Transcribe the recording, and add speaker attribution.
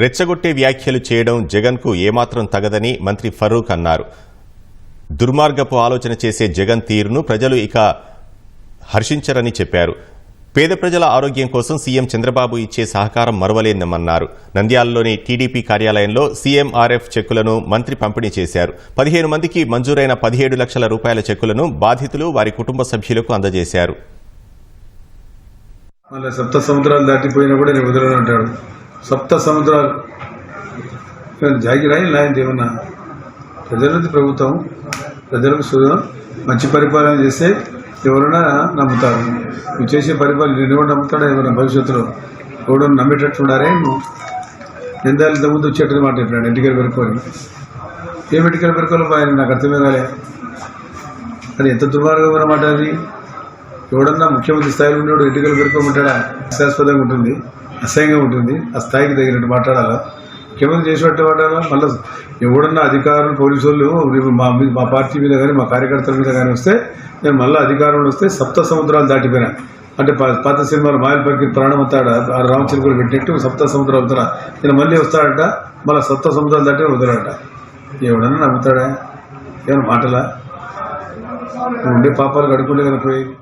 Speaker 1: రెచ్చగొట్టే వ్యాఖ్యలు చేయడం జగన్కు ఏమాత్రం తగదని మంత్రి ఫరూక్ అన్నారు. దుర్మార్గపు ఆలోచన చేసే జగన్ తీరును ప్రజలు ఇక హర్షించరని చెప్పారు. పేద ప్రజల ఆరోగ్యం కోసం సీఎం చంద్రబాబు ఇచ్చే సహకారం మరవలేనమన్నారు నంద్యాలలోని టీడీపీ కార్యాలయంలో సీఎంఆర్ఎఫ్ చెక్కులను మంత్రి పంపిణీ చేశారు. పదిహేను మందికి మంజూరైన పదిహేడు లక్షల రూపాయల చెక్కులను బాధితులు వారి కుటుంబ సభ్యులకు అందజేశారు.
Speaker 2: మళ్ళీ సప్త సముద్రాలు దాటిపోయినా కూడా నేను వదలను అంటాడు. సప్త సముద్రాలు జాగిరాయి జాగిరా ఇలాంటి ఏమన్నా ప్రజలది ప్రభుత్వం ప్రజలకు మంచి పరిపాలన చేస్తే ఎవరైనా నమ్ముతారు. నువ్వు చేసే పరిపాలన నేను కూడా నమ్ముతాడా ఎవరైనా భవిష్యత్తులో ఎవడో నమ్మేటట్టు ఉండారే నువ్వు. నిందాలు ఇంతకుముందు వచ్చేటట్టు చెప్పాడు ఎంటికలు పెరుకోని ఏం ఎంటికలు పెరుకోవాలి ఆయన నాకు అర్థమే కాలే అది ఎంత దుర్మార్గమైన మాట అది. ఎవడన్నా ముఖ్యమంత్రి స్థాయిలో ఉండేవాడు ఎన్నికలు పెరుకోమంటాడా హాస్యాస్పదంగా ఉంటుంది. అసహ్యంగా ఉంటుంది. ఆ స్థాయికి తగినట్టు మాట్లాడాలా? ముఖ్యమంత్రి చేసినట్టు మాట్లాడాలా? మళ్ళీ ఎవడన్నా అధికారులు పోలీసు వాళ్ళు మా మీ- మా పార్టీ మీద కానీ మా కార్యకర్తల మీద కానీ వస్తే నేను మళ్ళీ అధికారంలో వస్తే సప్త సముద్రాలు దాటిపోయినా. అంటే పాత సినిమాలు మాయలపరికి ప్రాణం వస్తాడా ఆ రామచిలుకలు పెట్టినట్టు సప్త సముద్రాలు అవుతారా నేను మళ్ళీ వస్తాడట మళ్ళీ సప్త సముద్రాలు దాటి వదలట. ఎవడన్నా నమ్ముతాడా? ఏమైనా మాటలా? ఉండే పాపాలు కడుక్కుంటే కనుక పోయి